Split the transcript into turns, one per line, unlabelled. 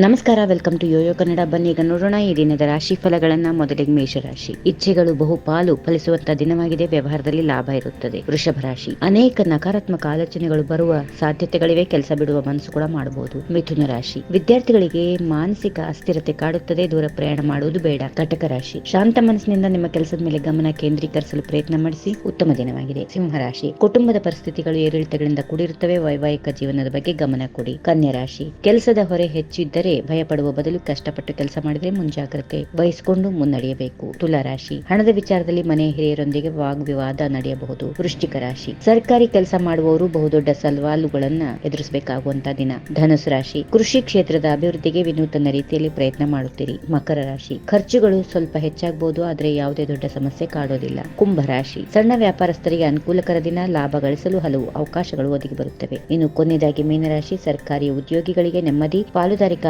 ನಮಸ್ಕಾರ, welcome to Yoyo Kannada. ಬನ್ನಿ, ಈಗ ನೋಡೋಣ. ಈ ದಿನದ ರಾಶಿ ಫಲಗಳನ್ನ ಮೊದಲಿಗೆ ಮೇಷರಾಶಿ. ಇಚ್ಛೆಗಳು ಬಹುಪಾಲು ಫಲಿಸುವಂತಹ ದಿನವಾಗಿದೆ. ವ್ಯವಹಾರದಲ್ಲಿ ಲಾಭ ಇರುತ್ತದೆ. ವೃಷಭ ರಾಶಿ. ಅನೇಕ ನಕಾರಾತ್ಮಕ ಆಲೋಚನೆಗಳು ಬರುವ ಸಾಧ್ಯತೆಗಳಿವೆ. ಕೆಲಸ ಬಿಡುವ ಮನಸ್ಸು ಕೂಡ ಮಾಡಬಹುದು ಮಿಥುನ ರಾಶಿ. ವಿದ್ಯಾರ್ಥಿಗಳಿಗೆ ಮಾನಸಿಕ ಅಸ್ಥಿರತೆ ಕಾಡುತ್ತದೆ. ದೂರ ಪ್ರಯಾಣ ಮಾಡುವುದು ಬೇಡ. ಕಟಕ ರಾಶಿ. ಶಾಂತ ಮನಸ್ಸಿನಿಂದ ನಿಮ್ಮ ಕೆಲಸದ ಮೇಲೆ ಗಮನ ಕೇಂದ್ರೀಕರಿಸಲು ಪ್ರಯತ್ನ ಮಾಡಿಸಿ. ಉತ್ತಮ ದಿನವಾಗಿದೆ. ಸಿಂಹರಾಶಿ ಕುಟುಂಬದ ಪರಿಸ್ಥಿತಿಗಳು ಏರಿಳಿತಗಳಿಂದ ಕೂಡಿರುತ್ತವೆ. ವೈವಾಹಿಕ ಜೀವನದ ಬಗ್ಗೆ ಗಮನ ಕೊಡಿ. ಕನ್ಯಾ ರಾಶಿ. ಕೆಲಸದ ಹೊರೆ ಹೆಚ್ಚಿದ್ದರೆ ಭಯ ಪಡುವ ಬದಲು ಕಷ್ಟಪಟ್ಟು ಕೆಲಸ ಮಾಡಿದರೆ ಮುಂಜಾಗ್ರತೆ ವಹಿಸಿಕೊಂಡು ಮುನ್ನಡೆಯಬೇಕು. ತುಲಾರಾಶಿ ಹಣದ ವಿಚಾರದಲ್ಲಿ ಮನೆ ಹಿರಿಯರೊಂದಿಗೆ ವಾಗ್ವಿವಾದ ನಡೆಯಬಹುದು. ವೃಶ್ಚಿಕ ರಾಶಿ. ಸರ್ಕಾರಿ ಕೆಲಸ ಮಾಡುವವರು ಬಹುದೊಡ್ಡ ಸವಾಲುಗಳನ್ನ ಎದುರಿಸಬೇಕಾಗುವಂತ ದಿನ. ಧನುಸು ರಾಶಿ. ಕೃಷಿ ಕ್ಷೇತ್ರದ ಅಭಿವೃದ್ಧಿಗೆ ವಿನೂತನ ರೀತಿಯಲ್ಲಿ ಪ್ರಯತ್ನ ಮಾಡುತ್ತೀರಿ. ಮಕರ ರಾಶಿ. ಖರ್ಚುಗಳು ಸ್ವಲ್ಪ ಹೆಚ್ಚಾಗಬಹುದು ಆದರೆ ಯಾವುದೇ ದೊಡ್ಡ ಸಮಸ್ಯೆ ಕಾಡೋದಿಲ್ಲ. ಕುಂಭ ರಾಶಿ. ಸಣ್ಣ ವ್ಯಾಪಾರಸ್ಥರಿಗೆ ಅನುಕೂಲಕರ ದಿನ, ಲಾಭ ಗಳಿಸಲು ಹಲವು ಅವಕಾಶಗಳು ಒದಗಿ ಬರುತ್ತವೆ. ಇನ್ನು ಕೊನೆಯದಾಗಿ ಮೀನರಾಶಿ. ಸರ್ಕಾರಿ ಉದ್ಯೋಗಿಗಳಿಗೆ ನೆಮ್ಮದಿ, ಪಾಲುದಾರಿಕಾ